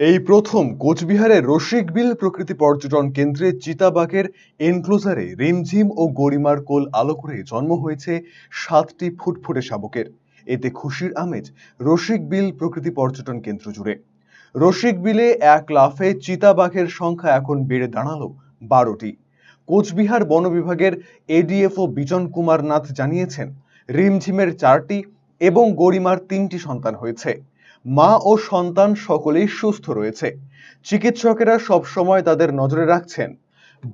এই প্রথম কোচবিহারের রসিকবিল প্রকৃতি পর্যটন কেন্দ্রে চিতাবাঘের এনক্লোজারে রিমঝিম ও গরিমার কোল আলো করে জন্ম হয়েছে সাতটি ফুটফুটে শাবকের। এতে খুশির আমেজ রসিকবিল প্রকৃতি পর্যটন কেন্দ্র জুড়ে। রসিকবিলে এক লাফে চিতাবাঘের সংখ্যা এখন বেড়ে দাঁড়াল বারোটি। কোচবিহার বন বিভাগের এডিএফও বিজন কুমার নাথ জানিয়েছেন, রিমঝিমের চারটি এবং গরিমার তিনটি সন্তান হয়েছে। মা ও সন্তান সকলেই সুস্থ রয়েছে। চিকিৎসকেরা সব সময় তাদের নজরে রাখছেন।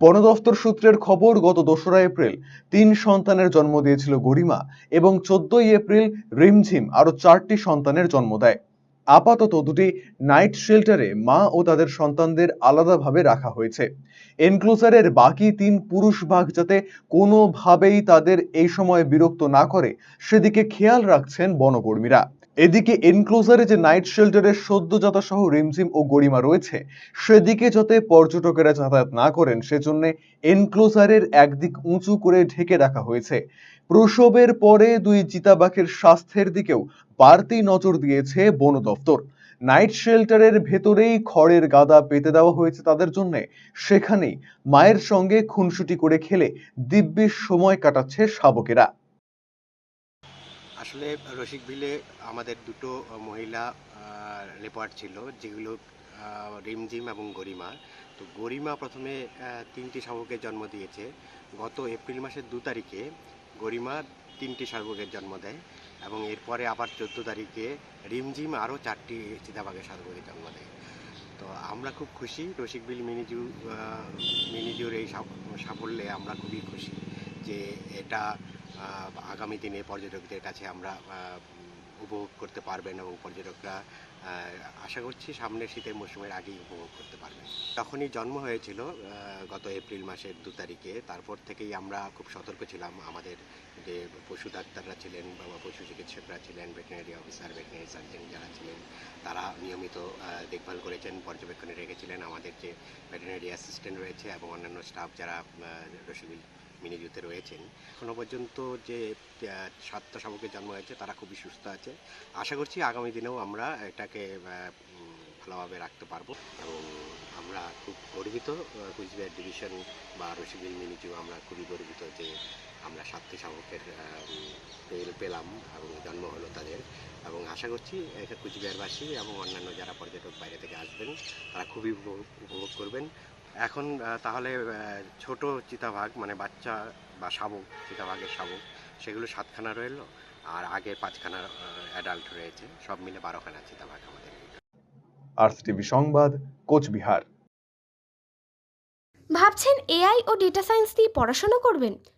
বন দফতর সূত্রের খবর, গত দোসরা এপ্রিল তিন সন্তানের জন্ম দিয়েছিল গরিমা এবং চোদ্দই এপ্রিল রিমঝিম আরও চারটি সন্তানের জন্ম দেয়। আপাতত দুটি নাইট শেল্টারে মা ও তাদের সন্তানদের আলাদাভাবে রাখা হয়েছে। এনক্লোজারের বাকি তিন পুরুষ বাঘ যাতে কোনোভাবেই তাদের এই সময় বিরক্ত না করে, সেদিকে খেয়াল রাখছেন বনকর্মীরা। এদিকে এনক্লোজারে যে নাইট শেল্টারের সদ্যজাত সহ রিমঝিম ও গরিমা রয়েছে, সেদিকে যাতে পর্যটকেরা যাতায়াত না করেন, সেজন্য এনক্লোজারের একদিক উঁচু করে ঢেকে রাখা হয়েছে। প্রসবের পরে দুই চিতাবাঘের স্বাস্থ্যের দিকেও বাড়তি নজর দিয়েছে বন দফতর। নাইট শেল্টারের ভেতরেই খড়ের গাদা পেতে দেওয়া হয়েছে তাদের জন্য। সেখানেই মায়ের সঙ্গে খুনসুটি করে খেলে দিব্যি সময় কাটাচ্ছে শাবকেরা। আসলে রসিক বিলে আমাদের দুটো মহিলা লেপার্ড ছিল, যেগুলো রিমঝিম এবং গরিমা। তো গরিমা প্রথমে তিনটি শাবকের জন্ম দিয়েছে। গত এপ্রিল মাসের দু তারিখে গরিমা তিনটি শাবকের জন্ম দেয় এবং এরপরে আবার চোদ্দ তারিখে রিমঝিম আরও চারটি চিতাবাঘের শাবকের জন্ম দেয়। তো আমরা খুব খুশি, রসিক বিল মিনিজু মিনিজুর এই সাফল্যে আমরা খুবই খুশি যে এটা আগামী দিনে পর্যটকদের কাছে আমরা উপভোগ করতে পারবেন এবং পর্যটকরা আশা করছি সামনের শীতের মৌসুমের আগেই উপভোগ করতে পারবেন। তখনই জন্ম হয়েছিল গত এপ্রিল মাসের দু তারিখে। তারপর থেকেই আমরা খুব সতর্ক ছিলাম। আমাদের যে পশু ডাক্তাররা ছিলেন বা পশু চিকিৎসকরা ছিলেন ভেটেরিনারি অফিসার ভেটেরিনারি সার্জন যারা ছিলেন, তারা নিয়মিত দেখভাল করেছেন, পর্যবেক্ষণে রেখেছিলেন। আমাদের যে ভেটেরিনারি অ্যাসিস্ট্যান্ট রয়েছে এবং অন্যান্য স্টাফ যারা রসিবিল মিনিজুতে রয়েছেন, এখনও পর্যন্ত যে সাতটা শাবকের জন্ম হয়েছে, তারা খুবই সুস্থ আছে। আশা করছি আগামী দিনেও আমরা এটাকে ভালোভাবে রাখতে পারব। এবং আমরা খুব গর্বিত কুচবিহার ডিভিশন বা রসিবিল মিনিজু আমরা খুবই গর্বিত যে, আমরা সাতটি শাবকের পেল- পেলাম এবং জন্ম হলো তাদের। এবং আশা করছি এটা কুচবিহারবাসী এবং অন্যান্য যারা পর্যটক বাইরে থেকে আসবেন, তারা খুবই উপভোগ করবেন। এখন তাহলে ছোট চিতাবাঘ মানে বাচ্চা বা শাবক চিতাবাঘের শাবক সেগুলো সাতখানা রইল আর আগে পাঁচখানা অ্যাডাল্ট রয়েছে। সব মিলে বারোখানা চিতাবাঘ আমাদের আর্থ টিভি সংবাদ কোচবিহার। ভাবছেন এআই ও ডেটা সায়েন্স দিয়ে পড়াশোনা করবেন?